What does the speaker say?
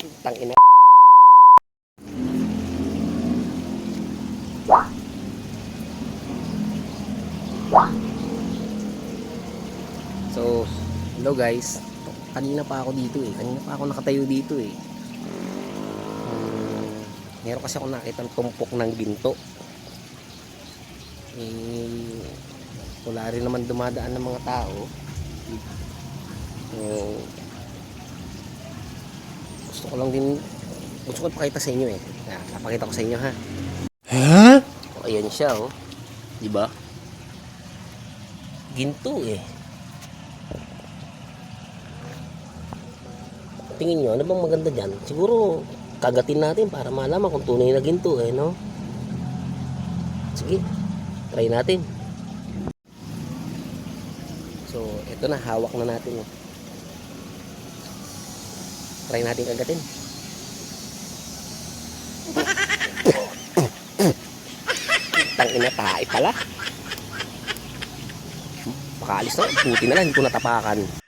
Tangina. So, hello guys. Kanina pa ako dito eh. Kanina pa ako nakatayo dito eh. Hmm, meron kasi ako nakita tumpok ng ginto. Eh, wala rin naman dumadaan ng mga tao. So, gusto ko lang din gusto ko ipakita sa inyo eh. Ah, napakita ko sa inyo ha. Ha? Oh, ayan siya oh. 'Di ba? Ginto eh. Tingin nyo, ano bang maganda dyan? Siguro, kagatin natin para malaman kung tunay na ginto eh, no? Sige, try natin. So, ito na, hawak na natin. Oh. Try natin kagatin. Tangina tayo pala. Baka alis na, puti na lang, hindi ko natapakan.